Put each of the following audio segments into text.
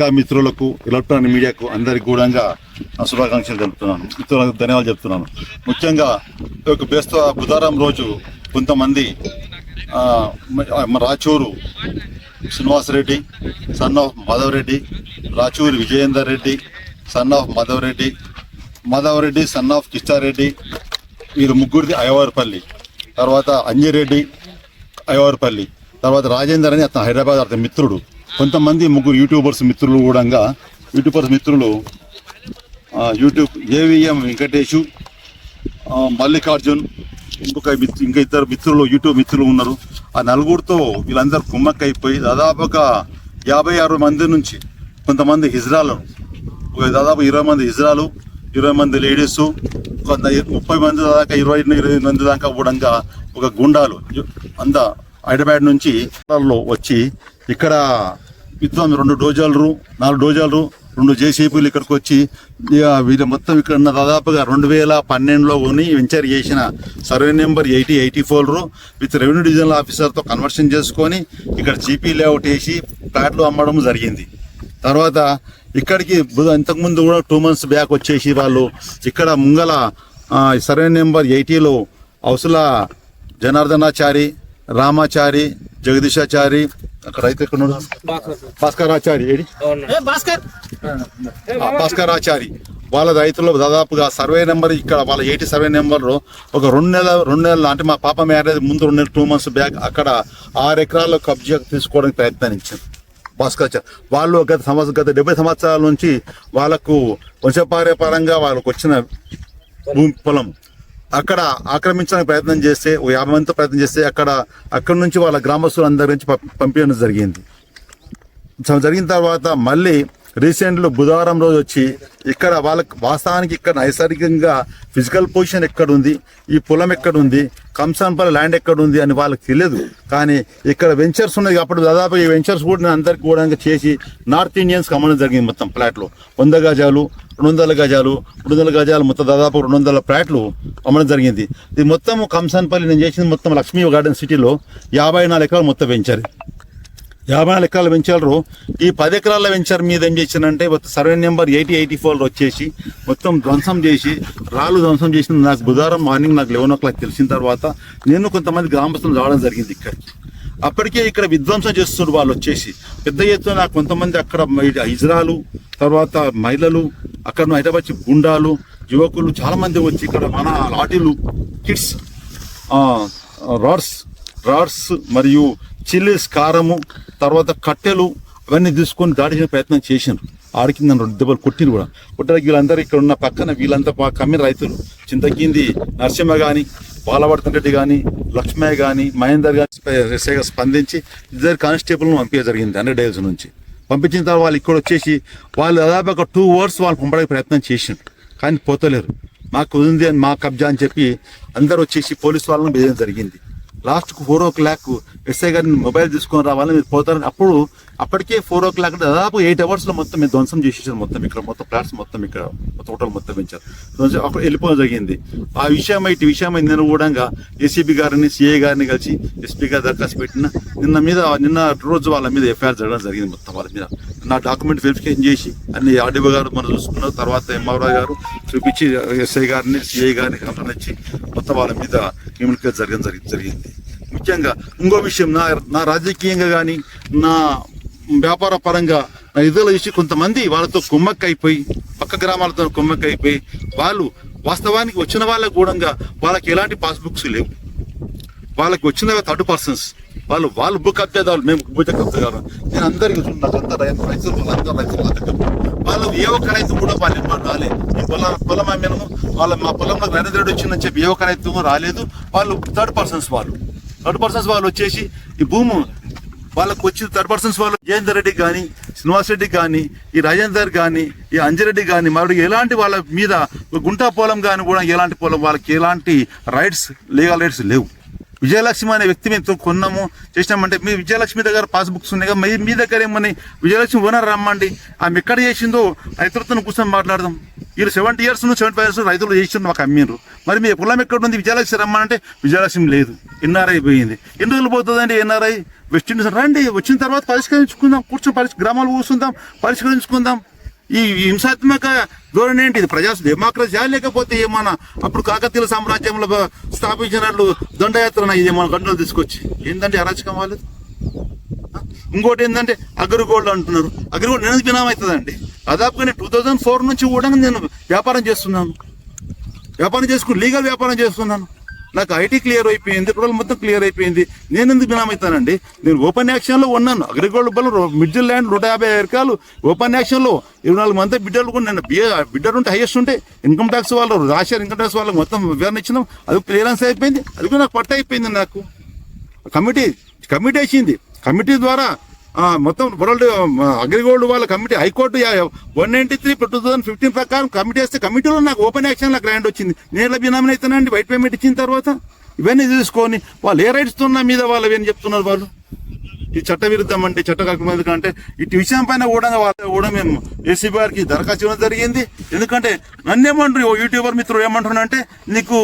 పత్రికా మిత్రులకు ఎలక్ట్రానిక్ మీడియాకు అందరికి కూడా శుభాకాంక్షలు తెలుపుతున్నాను. మిత్రులకు ధన్యవాదాలు చెప్తున్నాను. ముఖ్యంగా ఈ యొక్క బేస్త బుధారం రోజు కొంతమంది Rachuru Srinivasareddy son of Madhavareddy Rachuri Vijayender Reddy son of Madhavareddy Madhavareddy son of Kistareddy వీరు ముగ్గురిది అయ్యవారిపల్లి తర్వాత అంజిరెడ్డి అయ్యవారిపల్లి తర్వాత రాజేందర్ అని అతను హైదరాబాద్ అతని మిత్రుడు. కొంతమంది ముగ్గురు యూట్యూబర్స్ మిత్రులు కూడా యూట్యూబర్స్ మిత్రులు యూట్యూబ్ ఏవిఎం వెంకటేషు మల్లికార్జున్ ఇంకొక మిత్- ఇంకా ఇద్దరు మిత్రులు యూట్యూబ్ మిత్రులు ఉన్నారు. ఆ నలుగురితో వీళ్ళందరూ కుమ్మక్కైపోయి దాదాపుగా యాభై అరవై మంది నుంచి కొంతమంది హిజ్రాలు ఒక దాదాపు ఇరవై మంది హిజ్రాలు ఇరవై మంది లేడీస్ కొంత ముప్పై మంది దాకా ఇరవై ఇరవై మంది దాకా కూడా ఒక గుండాలు అంత హైదరాబాద్ నుంచి వచ్చి ఇక్కడ విత్తం రెండు డోజాలు నాలుగు డోజాలు రెండు జేసీపీలు ఇక్కడికి వచ్చి ఇక వీళ్ళు మొత్తం ఇక్కడ ఉన్న దాదాపుగా రెండు వేల పన్నెండులో కొని వెంచర్ చేసిన survey number eighty eighty four with revenue divisional ఆఫీసర్తో conversion చేసుకొని ఇక్కడ జీపీ లేఅవుట్ వేసి ప్లాట్లు అమ్మడం జరిగింది. తర్వాత ఇక్కడికి ఇంతకుముందు కూడా టూ మంత్స్ బ్యాక్ వచ్చేసి వాళ్ళు ఇక్కడ ముంగల సర్వే నెంబర్ ఎయిటీలో అవసల జనార్దనాచారి రామాచారి జగదీశాచారి అక్కడ అయితే ఎక్కడ ఉన్నాడు? భాస్కరాచారి ఏడి? భాస్కరాచారి వాళ్ళ రైతులు దాదాపుగా సర్వే నెంబర్ ఇక్కడ వాళ్ళ ఎయిటీ సర్వే నెంబర్ ఒక రెండు నెలల రెండు నెలలు అంటే మా పాప మ్యారేజ్ ముందు రెండు నెలలు టూ మంత్స్ బ్యాక్ అక్కడ ఆరు ఎకరాల్లో కబ్జా తీసుకోవడానికి ప్రయత్నించారు భాస్కరాచారి వాళ్ళు గత సంవత్సరం గత డెబ్బై సంవత్సరాల నుంచి వాళ్ళకు వంశపార్యపరంగా వాళ్ళకు వచ్చిన భూమి పొలం. అక్కడ ఆక్రమించడానికి ప్రయత్నం చేస్తే ఓ యాభై మందితో ప్రయత్నం చేస్తే అక్కడ అక్కడ నుంచి వాళ్ళ గ్రామస్తులందరి నుంచి పం- పంపించడం జరిగింది. జరిగిన తర్వాత మళ్ళీ రీసెంట్లో బుధవారం రోజు వచ్చి ఇక్కడ వాళ్ళకి వాస్తవానికి ఇక్కడ నైసర్గికంగా ఫిజికల్ పొజిషన్ ఎక్కడ ఉంది ఈ పొలం ఎక్కడ ఉంది కంసాన్పల్లి ల్యాండ్ ఎక్కడ ఉంది అని వాళ్ళకి తెలియదు. కానీ ఇక్కడ వెంచర్స్ ఉన్నాయి అప్పుడు దాదాపు ఈ వెంచర్స్ కూడా అందరికీ అందరికి కూడా చేసి నార్త్ ఇండియన్స్ అమ్మడం జరిగింది మొత్తం ఫ్లాట్లో వంద గజాలు రెండు వందల గజాలు రెండు వందల గజాలు మొత్తం దాదాపు రెండు వందల ప్లాట్లు అమ్మడం జరిగింది. ఇది మొత్తం కంసన్పల్లి నేను చేసింది మొత్తం లక్ష్మీ గార్డెన్ సిటీలో యాభై నాలుగు ఎకరాలు మొత్తం పెంచారు. యాభై నాలుగు ఎకరాలు పెంచారు. ఈ పది ఎకరాల వెంచర్ మీద ఏం చేశానంటే survey number eighty eighty four వచ్చేసి మొత్తం ధ్వంసం చేసి రాళ్ళు ధ్వంసం చేసిన నాకు బుధవారం మార్నింగ్ నాకు లెవెన్ ఓ క్లాక్ తెలిసిన తర్వాత నేను కొంతమంది గ్రామస్తులు రావడం జరిగింది ఇక్కడికి. అప్పటికే ఇక్కడ విధ్వంసం చేస్తున్నారు వాళ్ళు వచ్చేసి. పెద్ద ఎత్తున నాకు కొంతమంది అక్కడ ఇజ్రాలు తర్వాత మహిళలు అక్కడ హైదరాబాద్ గుండాలు యువకులు చాలా మంది వచ్చి ఇక్కడ మన లాఠీలు కిడ్స్ రాడ్స్ రాడ్స్ మరియు చిల్లీస్ కారము తర్వాత కట్టెలు అవన్నీ తీసుకొని దాడి ప్రయత్నం చేశారు ఆడికి నన్ను రెండు దెబ్బలు కొట్టిరు కూడా. కొట్టడానికి వీళ్ళందరూ ఇక్కడ ఉన్న పక్కన వీళ్ళంతా బాగా కమ్మిన రైతులు. చింతకింది నరసింహ కానీ బాలవర్ధన్ రెడ్డి కానీ లక్ష్మయ్య కానీ మహేందర్ కానీ స్పందించి ఇద్దరు కానిస్టేబుల్ను పంపించడం జరిగింది హండ్రెడ్ డేస్ నుంచి. పంపించిన తర్వాత వాళ్ళు ఇక్కడ వచ్చేసి వాళ్ళు దాదాపు ఒక టూ అవర్స్ వాళ్ళు పంపడానికి ప్రయత్నం చేసిండ్రు. కానీ పోతలేరు. మాకు ఉంది అని మా కబ్జా అని చెప్పి అందరు వచ్చేసి పోలీస్ వాళ్ళని బెదిరించడం జరిగింది. లాస్ట్కు ఫోర్ ఓ క్లాక్ ఎస్ఐ గారిని మొబైల్ తీసుకొని రావాలని మీరు పోతారని అప్పుడు అప్పటికే ఫోర్ ఓ క్లాక్ దాదాపు ఎయిట్ అవర్స్లో మొత్తం మేము ధ్వంసం చేసేసారు మొత్తం ఇక్కడ మొత్తం ఫ్లాట్స్ మొత్తం ఇక్కడ టోటల్ మొత్తం పెంచారు. ధ్వంసం అక్కడ వెళ్ళిపోవడం జరిగింది. ఆ విషయం ఇటు విషయం నిన్న కూడా ఏసీబీ గారిని సిఏ గారిని కలిసి ఎస్పీ గారు దరఖాస్తు పెట్టిన నిన్న మీద నిన్న రోజు వాళ్ళ మీద ఎఫ్ఐఆర్ జరగడం జరిగింది మొత్తం వాళ్ళ మీద. నా డాక్యుమెంట్ వెరిఫికేషన్ చేసి అన్ని ఆర్డీఓ గారు మనం చూసుకున్నారు తర్వాత ఎంఆర్ఓ గారు చూపించి ఎస్ఐ గారిని సిఐ గారిని కంప్లైంట్ ఇచ్చి మొత్తం వాళ్ళ మీద క్రిమినల్ కేసు జరగడం జరిగింది. ముఖ్యంగా ఇంకో విషయం నా నా రాజకీయంగా కానీ నా వ్యాపార పరంగా నిధులు ఇచ్చి కొంతమంది వాళ్ళతో కుమ్మక్కైపోయి పక్క గ్రామాలతో కుమ్మక్కైపోయి వాళ్ళు వాస్తవానికి వచ్చిన వాళ్ళకు కూడా వాళ్ళకి ఎలాంటి పాస్బుక్స్ లేవు. వాళ్ళకి వచ్చిన థర్డ్ పర్సన్స్ వాళ్ళు వాళ్ళు బుక్ అప్పేదాళ్ళు మేము బుక్ అప్పేదారు నేను అందరికీ నాకంతా రైతు రైతులు వాళ్ళంతా రైతులు వాళ్ళు ఏ ఒక్క రైతు కూడా వాళ్ళు ఇవ్వరు రాలేదు. ఈ పొలం పొలం అమ్మాను వాళ్ళ మా పొలంలో నరేంద్ర రెడ్డి వచ్చిందని చెప్పి ఏ ఒక్క రైతు రాలేదు. వాళ్ళు థర్డ్ పర్సన్స్ వాళ్ళు. థర్డ్ పర్సన్స్ వాళ్ళు వచ్చేసి ఈ భూము వాళ్ళకు వచ్చి థర్డ్ పర్సన్స్ వాళ్ళు జయేందర్ రెడ్డి కానీ శ్రీనివాస్ రెడ్డి కానీ ఈ రాజేందర్ కానీ ఈ అంజరెడ్డి కానీ మరి ఎలాంటి వాళ్ళ మీద గుంటా పొలం కానీ కూడా ఎలాంటి పొలం వాళ్ళకి ఎలాంటి రైట్స్ లీగల్ రైట్స్ లేవు. విజయలక్ష్మి అనే వ్యక్తి మేము కొన్నాము చేసినామంటే మీ విజయలక్ష్మి దగ్గర పాస్బుక్స్ ఉన్నాయి కదా మీ మీ దగ్గర ఏమని విజయలక్ష్మి ఓనర్ రమ్మండి ఆమె ఎక్కడ చేసిందో రైతులతో కూర్చొని మాట్లాడదాం. వీళ్ళు సెవెంటీ ఇయర్స్ నుంచి సెవెంటీ ఫైవ్ ఇయర్స్ రైతులు చేసిన మాకు అమ్మిండ్రు మరి మీ పొలం ఎక్కడ ఉంది? విజయలక్ష్మి రమ్మంటే విజయలక్ష్మి లేదు. ఎన్ఆర్ఐ పోయింది. ఎన్ని రోజులు పోతుందండి ఎన్ఆర్ఐ? వెస్ట్ ఇండీస్ రండి వచ్చిన తర్వాత పరిష్కరించుకుందాం. కూర్చొని పరిష్ గ్రామాలు కూర్చుందాం పరిష్కరించుకుందాం. ఈ హింసాత్మక ధోరణి ఏంటి? ఇది ప్రజా డెమోక్రసీ లేకపోతే ఏమన్నా? అప్పుడు కాకతీయుల సామ్రాజ్యంలో స్థాపించినట్లు దండయాత్ర ఇది మన గంటలు తీసుకొచ్చి. ఏంటంటే అరాచకం వాళ్ళు ఇంకోటి ఏంటంటే అగ్రిగోల్డ్ అంటున్నారు. అగ్రిగోల్డ్ నేను దినం అవుతుందండి. దాదాపుగా నేను టూ థౌజండ్ ఫోర్ నుంచి కూడా నేను వ్యాపారం చేస్తున్నాను. వ్యాపారం చేసుకుని లీగల్ వ్యాపారం చేస్తున్నాను. నాకు ఐటీ క్లియర్ అయిపోయింది రూరల్ మొత్తం క్లియర్ అయిపోయింది. నేను ఎందుకు బినాం అవుతానండి నేను ఓపెన్ యాక్షన్లో ఉన్నాను. అగ్రిగోల్డ్ బలం మిడిల్ ల్యాండ్ నూట యాభై ఎకరాలు ఓపెన్ యాక్షన్లో ఇరవై నాలుగు మంది బిడ్డలు కూడా నేను బిఏ బిడ్డలు ఉంటే హైయెస్ట్ ఉంటే ఇన్కమ్ ట్యాక్స్ వాళ్ళు రాశారు ఇన్కమ్ ట్యాక్స్ వాళ్ళకి మొత్తం వివరణ ఇచ్చినాం. అది క్లియరెన్స్ అయిపోయింది. అది కూడా నాకు పట్ట అయిపోయింది నాకు. కమిటీ కమిటీ వేసింది. కమిటీ ద్వారా మొత్తం వరల్డ్ అగ్రిగోల్డ్ వాళ్ళ committee high court one ninety three two thousand fifteen ప్రకారం కమిటీ వేస్తే కమిటీలో నాకు ఓపెన్ యాక్షన్ నాకు గ్రాండ్ వచ్చింది. నేను ఎలా బినామీ అవుతానండి వైట్ పేమెంట్ ఇచ్చిన తర్వాత ఇవన్నీ తీసుకొని వాళ్ళు ఏ రైట్స్ ఉన్నా మీద వాళ్ళు ఏం చెప్తున్నారు వాళ్ళు. ఈ చట్ట విరుద్ధం అంటే చట్ట కార్యక్రమం ఎందుకంటే ఇటు విషయం పైన కూడా వాళ్ళ కూడా మేము ఏసీబీ గారికి దరఖాస్తు ఇవ్వడం జరిగింది. ఎందుకంటే నన్ను ఏమంటారు యూట్యూబర్ మిత్రుడు ఏమంటున్నా అంటే నీకు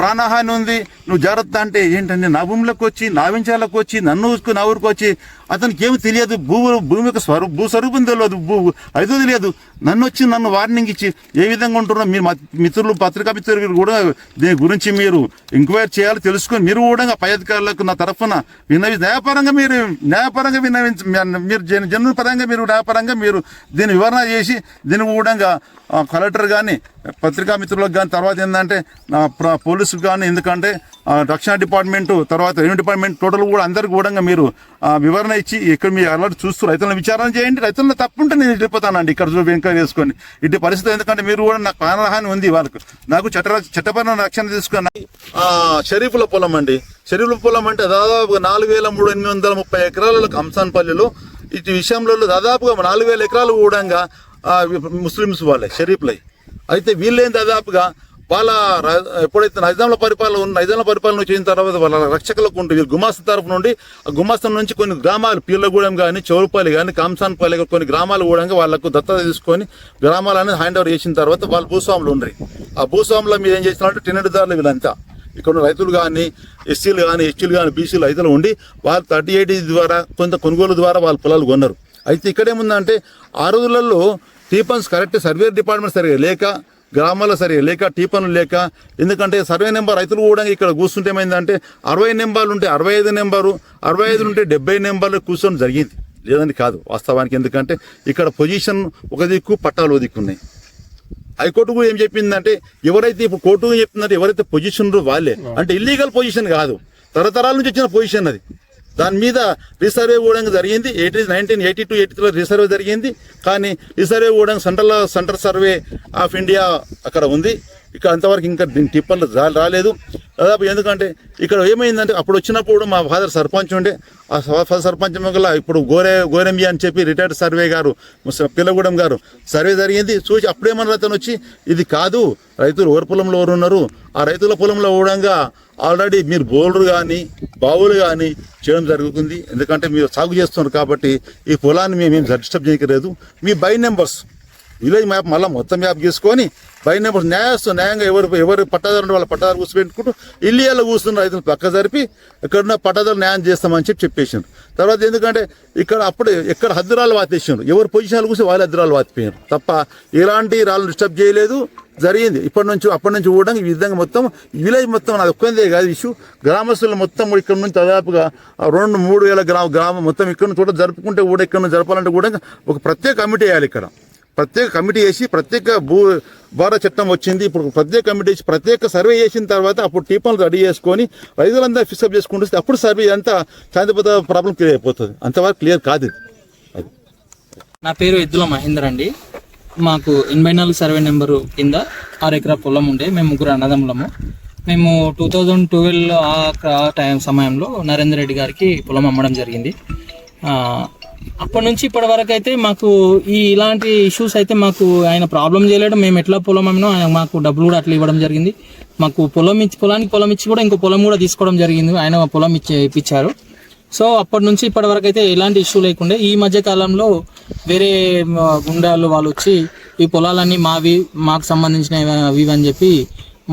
ప్రాణహాని ఉంది. నువ్వు జాగ్రత్త అంటే ఏంటంటే నా భూమిలోకి వచ్చి నా వించాలకు వచ్చి నన్ను ఊసుకు నా ఊరికి వచ్చి అతనికి ఏమి తెలియదు. భూ భూమి యొక్క స్వరూ భూ స్వరూపం తెలియదు. భూ అదో తెలియదు. నన్ను వచ్చి నన్ను వార్నింగ్ ఇచ్చి ఏ విధంగా ఉంటున్నా మీరు మిత్రులు పత్రికా మిత్రులు కూడా దీని గురించి మీరు ఎంక్వైరీ చేయాలి తెలుసుకొని మీరు కూడా పై అధికారులకు నా తరఫున విన్నవి న్యాయపరంగా మీరు న్యాయపరంగా విన్నవించ మీరు జన పరంగా మీరు న్యాయపరంగా మీరు దీని వివరణ చేసి దీని కూడా కలెక్టర్ కానీ పత్రికా మిత్రులకు కానీ తర్వాత ఏంటంటే పోలీస్ ప్ర- కానీ ఎందుకంటే రక్షణ డిపార్ట్మెంట్ తర్వాత రెవెన్యూ డిపార్ట్మెంట్ టోటల్ కూడా అందరికి కూడా మీరు వివరణ ఇచ్చి ఇక్కడ మీరు అలర్ట్ చూస్తూ రైతులను విచారణ చేయండి. రైతులను తప్పుంటే నేను వెళ్ళిపోతానండి ఇక్కడ చూ చేసుకొని. ఇటు పరిస్థితి ఎందుకంటే మీరు కూడా నాకు ప్రాణహాని ఉంది వాళ్ళకు. నాకు చట్ట చట్టపరమైన రక్షణ తీసుకుని షరీఫుల పొలం అండి. షరీఫుల పొలం అంటే దాదాపు నాలుగు వేల మూడు ఎనిమిది వందల ముప్పై ఎకరాల కంసాన్పల్లిలో ఇటు విషయంలో దాదాపుగా నాలుగు వేల ఎకరాలు కూడా ముస్లిమ్స్ వాళ్ళే షరీఫ్లై. అయితే వీళ్ళేం దాదాపుగా వాళ్ళ ఎప్పుడైతే నైజాంల పరిపాలన ఉన్న నైజాంల పరిపాలన చేసిన తర్వాత వాళ్ళ రక్షకులకు ఉంటుంది గుమాస్తం తరఫు నుండి ఆ గుమాస్తం నుంచి కొన్ని గ్రామాలు పీర్లగూడెం కానీ చౌరుపల్లి కానీ కాంసాన్పల్లి కొన్ని గ్రామాలు కూడా వాళ్ళకు దత్తత తీసుకొని గ్రామాలని హ్యాండ్ ఓవర్ చేసిన తర్వాత వాళ్ళు భూస్వాములు ఉండ్రి. ఆ భూస్వాముల మీద ఏం చేసినారంటే టెన్నెడ్దారులు వీళ్ళంతా. ఇక్కడ రైతులు కానీ ఎస్సీలు కానీ ఎస్టీలు కానీ బీసీలు రైతులు ఉండి వాళ్ళు థర్టీ ఎయిట్ ద్వారా కొంత కొనుగోలు ద్వారా వాళ్ళ పొలాలు కొన్నారు. అయితే ఇక్కడేముందంటే ఆ రోజులలో టీపన్స్ కరెక్ట్ సర్వే డిపార్ట్మెంట్ సరిగా లేక గ్రామాల్లో సరిగా లేక టీ పనులు లేక ఎందుకంటే సర్వే నెంబర్ రైతులు కూడా ఇక్కడ కూర్చుంటే ఏమైందంటే అరవై నెంబర్లు ఉంటే అరవై ఐదు నెంబరు అరవై ఐదు ఉంటే డెబ్బై నెంబర్లు కూర్చొని జరిగింది. లేదని కాదు వాస్తవానికి ఎందుకంటే ఇక్కడ పొజిషన్ ఒక దిక్కు పట్టాలు ఒక దిక్కు ఉన్నాయి. హైకోర్టు కూడా ఏం చెప్పిందంటే ఎవరైతే ఇప్పుడు కోర్టు చెప్పిందంటే ఎవరైతే పొజిషన్ వాళ్ళే. అంటే ఇల్లీగల్ పొజిషన్ కాదు. తరతరాల నుంచి వచ్చిన పొజిషన్ అది. దాని మీద రీసర్వే కూడా జరిగింది. Eighty nineteen eighty two eighty త్రీలో రీసర్వే జరిగింది. కానీ రీసర్వే కూడా central central survey of India అక్కడ ఉంది. ఇక్కడ అంతవరకు ఇంకా దీని టిప్పర్లు రాలేదు. దాదాపు ఎందుకంటే ఇక్కడ ఏమైందంటే అప్పుడు వచ్చినప్పుడు మా ఫాదర్ సర్పంచ్ ఉండే. ఆ ఫాదర్ సర్పంచ్ వల్ల ఇప్పుడు గోరే గోరెంబి అని చెప్పి రిటైర్డ్ సర్వే గారు పిల్లగూడెం గారు సర్వే జరిగింది. చూసి అప్పుడేమన్నా అతను వచ్చి ఇది కాదు రైతులు ఎవరి పొలంలో ఎవరు ఉన్నారు. ఆ రైతుల పొలంలో ఊడంగా ఆల్రెడీ మీరు బోర్లు కానీ బావులు కానీ చేయడం జరుగుతుంది. ఎందుకంటే మీరు సాగు చేస్తున్నారు కాబట్టి ఈ పొలాన్ని మేము ఏం డిస్టర్బ్ చేయకలేదు మీ బై నెంబర్స్ విలేజ్ మ్యాప్ మళ్ళీ మొత్తం మ్యాప్ గీసుకొని బై నెంబర్స్ న్యాయస్తు న్యాయంగా ఎవరు ఎవరు పట్టాదారు వాళ్ళ పట్టాదారు కూర్చోబెట్టుకుంటూ ఇల్లు కూర్చున్న రైతులు పక్క జరిపి ఎక్కడున్న పట్టాదారు న్యాయం చేస్తామని చెప్పి చెప్పేసారు తర్వాత ఎందుకంటే ఇక్కడ అప్పుడు ఎక్కడ హద్దురాలు వాతేసారు ఎవరు పొజిషన్లు కూర్చో వాళ్ళు హద్దురాలు వాతిపోయారు తప్ప ఎలాంటి రాళ్ళు డిస్టర్బ్ చేయలేదు జరిగింది. ఇప్పటి నుంచి అప్పటి నుంచి కూడా ఈ విధంగా మొత్తం విలేజ్ మొత్తం నాది ఒక్కదే కాదు ఇష్యూ. గ్రామస్తులు మొత్తం ఇక్కడ నుంచి దాదాపుగా రెండు మూడు వేల గ్రామ గ్రామం మొత్తం ఇక్కడ నుంచి కూడా జరుపుకుంటే కూడా ఇక్కడ నుంచి జరపాలంటే కూడా ఒక ప్రత్యేక కమిటీ వేయాలి ఇక్కడ. ప్రత్యేక కమిటీ వేసి ప్రత్యేక భూ భార చట్టం వచ్చింది. ఇప్పుడు ప్రత్యేక కమిటీ వేసి ప్రత్యేక సర్వే చేసిన తర్వాత అప్పుడు టీపన్లు రెడీ చేసుకొని రైతులందరూ ఫిక్సప్ చేసుకుంటూ వస్తే అప్పుడు సర్వే అంతా శాంతిపద ప్రాబ్లం క్లియర్ అయిపోతుంది. అంతవరకు క్లియర్ కాదు అది. నా పేరు ఎద్దుల మహేందర్ అండి. మాకు ఎనభై నాలుగు సర్వే నెంబరు కింద ఆరు ఎకరా పొలం ఉండే. మేము ముగ్గురు అన్నదమ్ములము. మేము టూ థౌజండ్ ట్వెల్వ్ ఆ టైం సమయంలో నరేందర్ రెడ్డి గారికి పొలం అమ్మడం జరిగింది. అప్పటి నుంచి ఇప్పటి వరకు అయితే మాకు ఈ ఇలాంటి ఇష్యూస్ అయితే మాకు ఆయన ప్రాబ్లం చేయలేడు. మేము ఎట్లా పొలం అమ్మినా ఆయన మాకు డబ్బులు కూడా అట్లా ఇవ్వడం జరిగింది. మాకు పొలం ఇచ్చి పొలానికి పొలం ఇచ్చి కూడా ఇంకో పొలం కూడా తీసుకోవడం జరిగింది. ఆయన పొలం ఇచ్చి ఇప్పించారు. సో అప్పటి నుంచి ఇప్పటి వరకు అయితే ఎలాంటి ఇష్యూ లేకుండే. ఈ మధ్య కాలంలో వేరే గుండాలు వాళ్ళు వచ్చి ఈ పొలాలన్నీ మావి మాకు సంబంధించినవి అవి ఇవి అని చెప్పి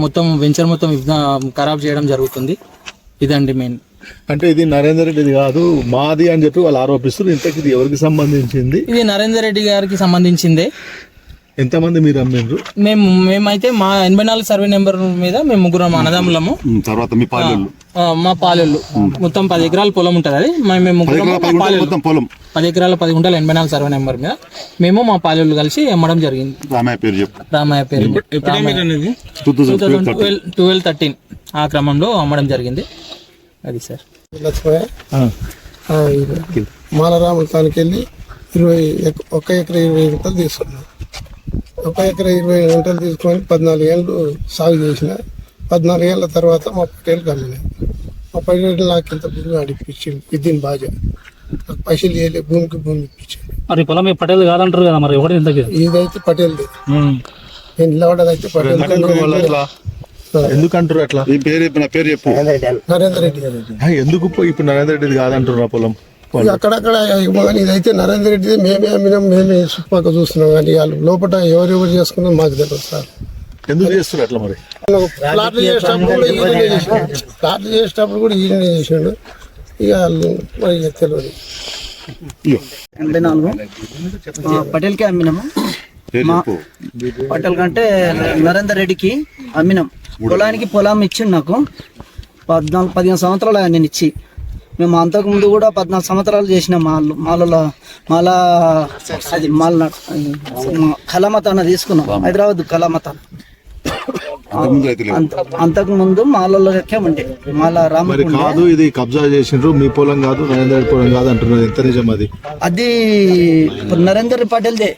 మొత్తం వెంచర్ మొత్తం ఖరాబ్ చేయడం జరుగుతుంది. ఇదండి మెయిన్ అంటే ఇది నరేందర్ రెడ్డిది కాదు మాది అని చెప్పి వాళ్ళు ఆరోపిస్తారు ఇంతకి ఇది ఎవరికి సంబంధించింది? ఇది నరేందర్ రెడ్డి గారికి సంబంధించిందే. ఎంతమంది మీరు అమ్మిండ్రు? మేము మేమైతే మా ఎనభై నాలుగు సర్వే నెంబర్ మీద మేము ముగ్గురం అన్నదమ్ములము. తర్వాత మీ పాలెళ్ళు. ఆ, మా పాలెళ్ళు. మొత్తం పది ఎకరాల పొలం ఉంటుంది అది. మేము ముగ్గురం మా పాలెళ్ళు మొత్తం పొలం. పది ఎకరాల పది గుంటల ఎనభై నాలుగు సర్వే నెంబర్ మీద మేము మా పాలెళ్ళు కలిసి అమ్మడం జరిగింది. రామయ్య పేరు చెప్పు. రామయ్య పేరు టూ ట్వెల్వ్ ట్వెల్వ్ థర్టీన్ ఆ క్రమంలో అమ్మడం జరిగింది. అది సార్. లక్ష్మయ్య? మాలరాముల తానికి వెళ్ళి ఇరవై ఎక- ఒక ఎకరా ఇరవై గుంటలు తీసుకున్నాను ఒక ఎకరా ఇరవై గుంటలు తీసుకొని పద్నాలుగు ఏళ్ళు సాగు చేసిన. పద్నాలుగు ఏళ్ళ తర్వాత మా పటేల్కి అమ్మిన మా పటేల్ నాకు ఇంత భూమి అడిపించింది విద్యను బాగా నాకు పైసలు చేయలే భూమికి భూమి ఇప్పించింది మరి పొలం పటేల్ కాదంటారు కదా మరి ఒకటి ఇంతకి. ఇదైతే పటేల్ది. నేను నిలబడదైతే పటేల్. ఎందుకంటారు అట్లా? ఈ పేరు చెప్పు, నా పేరు చెప్పు. నరేందర్ రెడ్డి. గారు ఆ, ఎందుకు పో- ఇప్పుడు నరేందర్ రెడ్డిది కాదంటారు ఆ పొలం అక్కడక్కడ ఇదైతే నరేందర్ రెడ్డి మేమే అమ్మినాం మేమే చుట్టుపక్కల చూస్తున్నాం. కానీ వాళ్ళు లోపల ఎవరెవరు చేసుకున్నాం మాకు తెలియదు సార్. ఎందుకు చేస్తారు అట్లా మరి? ప్లాట్లు చేసేటప్పుడు కూడా ఈయననే చేసిండు. ప్లాట్లు చేసేటప్పుడు కూడా ఈయననే చేసిండు. ఇక వాళ్ళు మరి ఇక తెలియదు. ఎనభై నాలుగు. ఆ, పటేల్కి అమ్మినాము. పేరు చెప్పు. పటేల్ కంటే నరేందర్ రెడ్డికి అమ్మినాం. పొలానికి పొలం ఇచ్చిండు నాకు. పద్నాలుగు పదిహేను సంవత్సరాలు ఆయన నేను ఇచ్చి. మేము అంతకు ముందు కూడా పద్నాలుగు సంవత్సరాలు చేసినాం మాల్ మాలలో మాల అది మాల కళామతాన తీసుకున్నాం. హైదరాబాద్ కళామతాన అంతకుముందు అంతకు ముందు మాలలో ఎక్కామంటే మాల రామకుండే కాదు ఇది కబ్జా చేసిండ్రు మీ పొలం కాదు నరేందర్ పొలం కాదు అంటున్నారు. ఎంత నిజం అది? అది నరేందర్ పటేల్దే.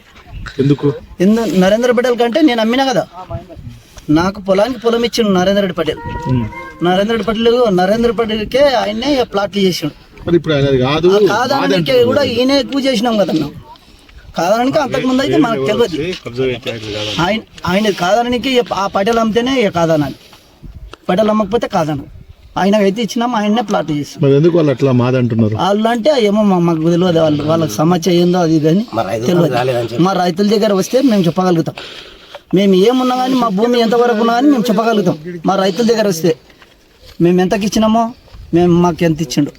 ఎందుకు? ఎందు నరేంద్ర పటేల్ కంటే నేను అమ్మినా కదా. నాకు పొలానికి పొలం ఇచ్చిండు నరేంద్ర రెడ్డి పటేల్. నరేంద్ర రెడ్డి పటేల్ నరేంద్ర పటేల్కే ఆయనే ప్లాట్లు చేసిండు. మరి ఇప్పుడు ఆయన కాదు కాదనడానికి కూడా ఈయన ఎక్కువ చేసినాం కదన్నా కాదనడానికి అంతకుముందు అయితే మనకు తెలియదు. ఆయన ఆయన కాదనడానికి ఆ పటేల్ అమ్మితేనే కాదనాలి. పటేల్ అమ్మకపోతే కాదన. ఆయనకు అయితే ఇచ్చినాం ఆయన్నే ప్లాట్లు చేసి మరి ఎందుకు వాళ్ళు అట్లా మాది అంటున్నారు వాళ్ళు అంటే ఏమో మాకు తెలియదు వాళ్ళు వాళ్ళకి సమస్య ఏందో అది ఇది అని తెలియదు. మా రైతుల దగ్గర వస్తే మేము చెప్పగలుగుతాం. మేము ఏమున్నా కానీ మా భూమి ఎంతవరకు ఉన్నా కానీ మేము చెప్పగలుగుతాం. మా రైతుల దగ్గర వస్తే మేము ఎంతకి ఇచ్చినామో మేము మాకు ఎంత ఇచ్చిండు.